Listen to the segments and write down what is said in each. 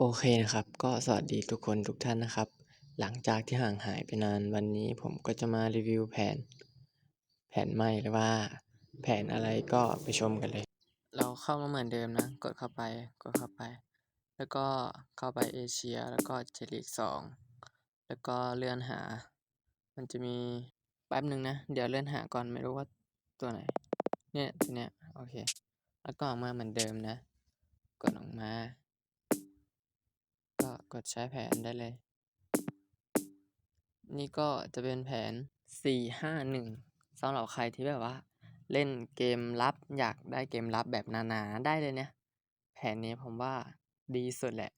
โอเคนะครับ ก็สวัสดีทุกคนทุกท่านนะครับ หลังจากที่ห่างหายไปนานวันนี้ผมก็จะมารีวิวแผน แผนใหม่หรือว่า แผนอะไรก็ไปชมกันเลย เราเข้ามาเหมือนเดิมนะ กดเข้าไปกดเข้าไป แล้วก็เข้าไปเอเชียแล้วก็เจลีกสองแล้วก็เลื่อนหา มันจะมีแป๊บหนึ่งนะ เดี๋ยวเลื่อนหาก่อนไม่รู้ว่าตัวไหน เนี่ยตัวเนี้ยโอเค แล้วก็ออกมาเหมือนเดิมนะ กดออกมา ก็กดใช้แผนได้เลย นี่ก็จะเป็นแผน 451สำหรับใครที่แบบว่า เล่นเกมลับอยากได้เกมลับแบบหนาๆได้เลยเนี่ย แผนนี้ผมว่าดีสุดแหละ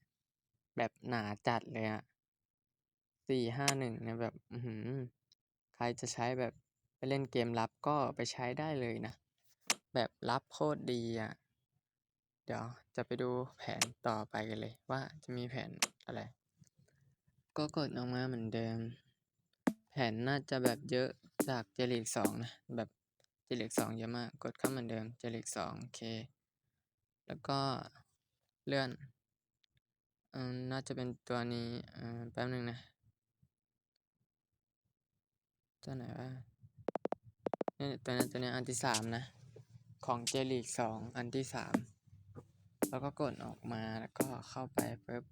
แบบหนาจัดเลยอะ451เนี่ยแบบอื้อฮือใครจะใช้แบบไปเล่นเกมลับก็ไปใช้ได้เลยนะ แบบลับโคตรดีอะ เดี๋ยวจะไปดูแผนต่อไปกันเลย ว่าจะมีแผนอะไร ก็กดออกมาเหมือนเดิม แผนน่าจะแบบเยอะจากเจลีกสองนะแบบเจลีกสองเยอะมาก กดเข้าเหมือนเดิมเจลีกสองโอเค แล้วก็เลื่อนอืมน่าจะเป็นตัวนี้อ่าแป๊บหนึ่งนะตัวไหนวะนี่ตัวนี้ตัวนี้อันที่สามนะ ของเจลีกสองอันที่สาม แล้วก็กดออกมาแล้วก็เข้าไปปุ๊บ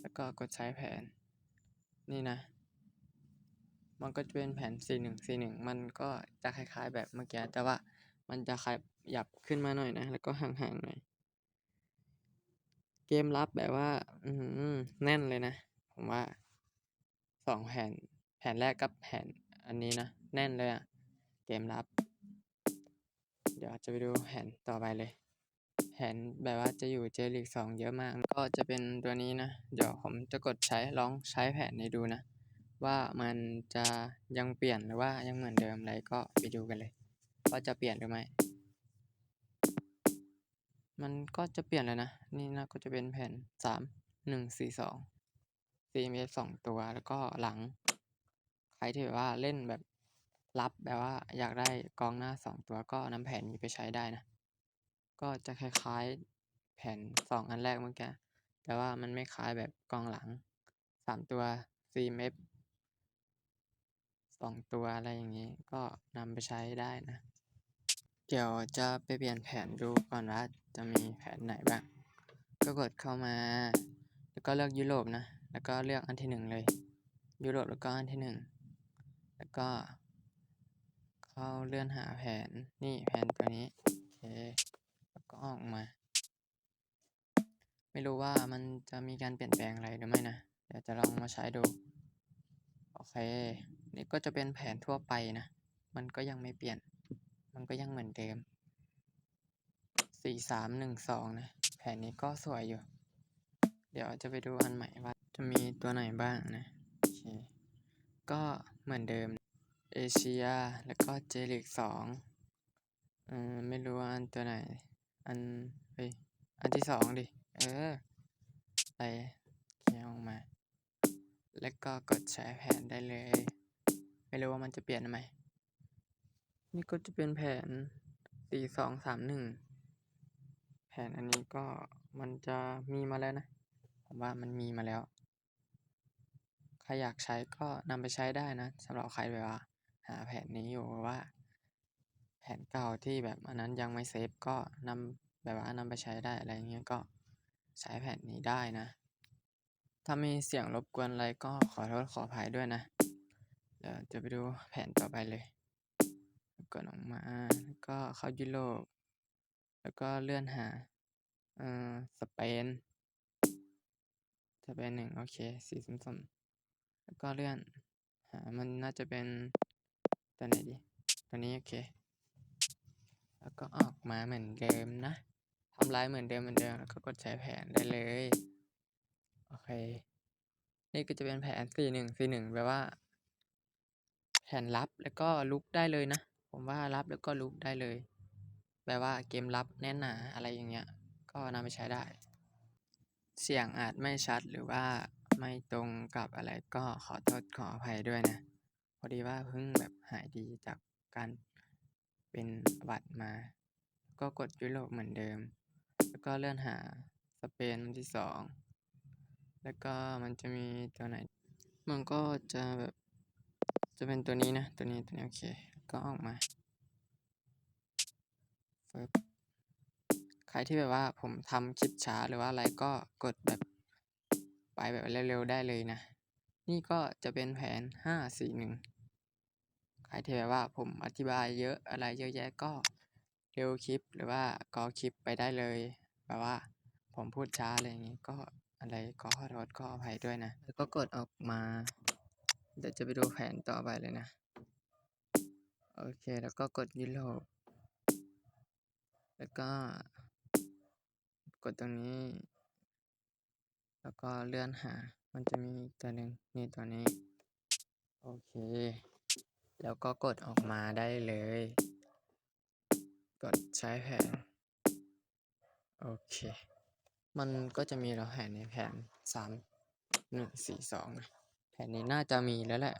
แล้วก็กดใช้แผน นี่นะ มันก็จะเป็นแผน41 41มันก็จะคล้ายๆ แบบเมื่อกี้แต่ว่ามันจะขยับขึ้นมาหน่อยนะ แล้วก็ห่างๆหน่อย เกมลับแบบว่า อื้อฮือแน่นเลยนะ ผมว่าสองแผนแผนแรกกับแผนอันนี้นะ แน่นเลยอะเกมลับ เดี๋ยวจะไปดูแผนต่อไปเลย แผนแบบว่าจะอยู่เจลีกสองเยอะมาก ก็จะเป็นตัวนี้นะ เดี๋ยวผมจะกดใช้ลองใช้แผนนี้ดูนะ ว่ามันจะยังเปลี่ยนหรือว่ายังเหมือนเดิมอะไรก็ไปดูกันเลยว่าจะเปลี่ยนหรือไม่ มันก็จะเปลี่ยนแล้วนะ นี่นะก็จะเป็นแผ่น3 1 4 2 CMF สองซีเมสองตัวแล้วก็หลัง ใครที่แบบว่าเล่นแบบลับแบบว่าอยากได้กองหน้าสองตัวก็นำแผนนี้ไปใช้ได้นะ ก็จะคล้ายๆแผ่นสองอันแรกเมื่อกี้ แต่ว่ามันไม่คล้ายแบบกองหลังสามตัว CMF สองตัวอะไรอย่างนี้ ก็นำไปใช้ได้นะ เดี๋ยวจะไปเปลี่ยนแผนดูก่อนว่าจะมีแผนไหนบ้าง ก็กดเข้ามา แล้วก็เลือกยุโรปนะ แล้วก็เลือกอันที่หนึ่งเลย ยุโรปแล้วก็อันที่หนึ่ง แล้วก็เข้าเลื่อนหาแผน นี่แผนตัวนี้ โอเค ก็ออกมา ไม่รู้ว่ามันจะมีการเปลี่ยนแปลงอะไรหรือไม่นะ เดี๋ยวจะลองมาใช้ดู โอเค นี่ก็จะเป็นแผนทั่วไปนะ มันก็ยังไม่เปลี่ยน มันก็ยังเหมือนเดิมสี่สามหนึ่งสองนะ แผนนี้ก็สวยอยู่ เดี๋ยวจะไปดูอันใหม่ว่าจะมีตัวไหนบ้างนะ โอเค ก็เหมือนเดิมเอเชีย แล้วก็เจลีกสอง อืม ไม่รู้ว่าอันตัวไหน อันเฮ้ยอันที่สองดิ เออไปเขียนออกมา แล้วก็กดใช้แผนได้เลย ไม่รู้ว่ามันจะเปลี่ยนไหม นี่ก็จะเป็นแผนสี่สองสามหนึ่งแผนอันนี้ก็มันจะมีมาแล้วนะ ผมว่ามันมีมาแล้ว ใครอยากใช้ก็นำไปใช้ได้นะสำหรับใครแบบว่า หาแผนนี้อยู่ว่า ผนเก่าที่แบบอันนั้นยังไม่เซฟก็นำแบบว่านำไปใช้ได้อะไรเงี้ยก็ใช้แผนนี้ได้นะ ถ้ามีเสียงรบกวนอะไรก็ขอโทษขออภัยด้วยนะ เดี๋ยวจะไปดูแผนต่อไปเลยกดออกมาแล้วก็เข้ายุโรปแล้วก็เลื่อนหาเอ่อสเปนสเปนหนึ่งโอเคสีส้มๆแล้วก็เลื่อนหามันน่าจะเป็นตัวไหนดีตัวนี้โอเค แล้วก็ออกมาเหมือนเดิมนะทำลายเหมือนเดิมเหมือนเดิมแล้วก็กดใช้แผนได้เลย โอเค นี่ก็จะเป็นแผนสี่หนึ่งสี่หนึ่งแปลว่า แผนลับแล้วก็ลุกได้เลยนะ ผมว่ารับแล้วก็ลุกได้เลย แปลว่าเกมลับแน่นหนาอะไรอย่างเงี้ย ก็นำไปใช้ได้ เสียงอาจไม่ชัดหรือว่าไม่ตรงกับอะไรก็ขอโทษขออภัยด้วยนะ พอดีว่าเพิ่งแบบหายดีจากการ เป็นหวัดมา ก็กดยุโรปเหมือนเดิม แล้วก็เลื่อนหาสเปนอันที่สอง แล้วก็มันจะมีตัวไหน มันก็จะแบบ จะเป็นตัวนี้นะ ตัวนี้ตัวนี้โอเค ก็ออกมาใครที่แบบว่าผมทำคลิปช้าหรือว่าอะไรก็กดแบบไปแบบเร็วๆได้เลยนะ นี่ก็จะเป็นแผน 541 ใครที่แบบว่าผมอธิบายเยอะอะไรเยอะแยะก็เร็วคลิปหรือว่ากอคลิปไปได้เลย แบบว่าผมพูดช้าอะไรอย่างงี้ก็อะไรก็ขอโทษขออภัยด้วยนะ แล้วก็กดออกมา เดี๋ยวจะไปดูแผนต่อไปเลยนะ โอเคแล้วก็กดยุโรปแล้วก็ กดตรงนี้ แล้วก็เลื่อนหา มันจะมีตัวหนึ่งนี่ตัวนี้ โอเค แล้วก็กดออกมาได้เลย กดใช้แผน โอเค มันก็จะมีเราแผนในแผน3 1 4 2นะแผนนี้น่าจะมีแล้วแหละ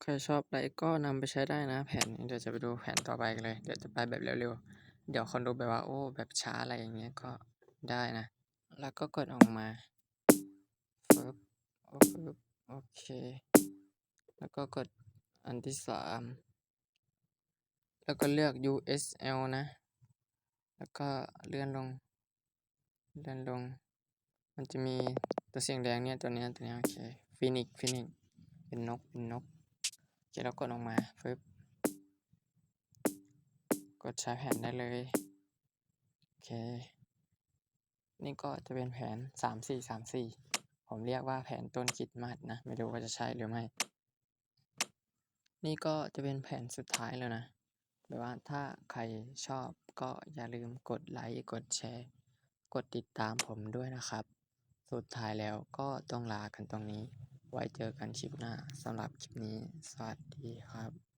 ใครชอบอะไรก็นำไปใช้ได้นะ แผนนี้เดี๋ยวจะไปดูแผนต่อไปกันเลย เดี๋ยวจะไปแบบเร็วๆ เดี๋ยวคนดูแบบว่าโอ้แบบช้าอะไรอย่างเงี้ยก็ได้นะ แล้วก็กดออกมาฟึบโอ้ฟึบโอเค แล้วก็กด อันที่3แล้วก็เลือก USL นะ แล้วก็เลื่อนลง เลื่อนลง มันจะมีตัวเสียงแดงเนี่ยตัวเนี้ยตัวเนี้ยโอเค Phoenix Phoenix เป็นนก เป็นนกโอเคแล้วกดออกมาฟึบกดใช้แผนได้เลย โอเค นี่ก็จะเป็นแผน 3434 ผมเรียกว่าแผนต้นคิดมาสนะ ไม่รู้ว่าจะใช่หรือไม่ นี่ก็จะเป็นแผนสุดท้ายแล้วนะแบบว่าถ้าใครชอบก็อย่าลืมกดไลค์ กดแชร์ กดติดตามผมด้วยนะครับ สุดท้ายแล้วก็ต้องลากันตรงนี้ ไว้เจอกันคลิปหน้าสำหรับคลิปนี้ สวัสดีครับ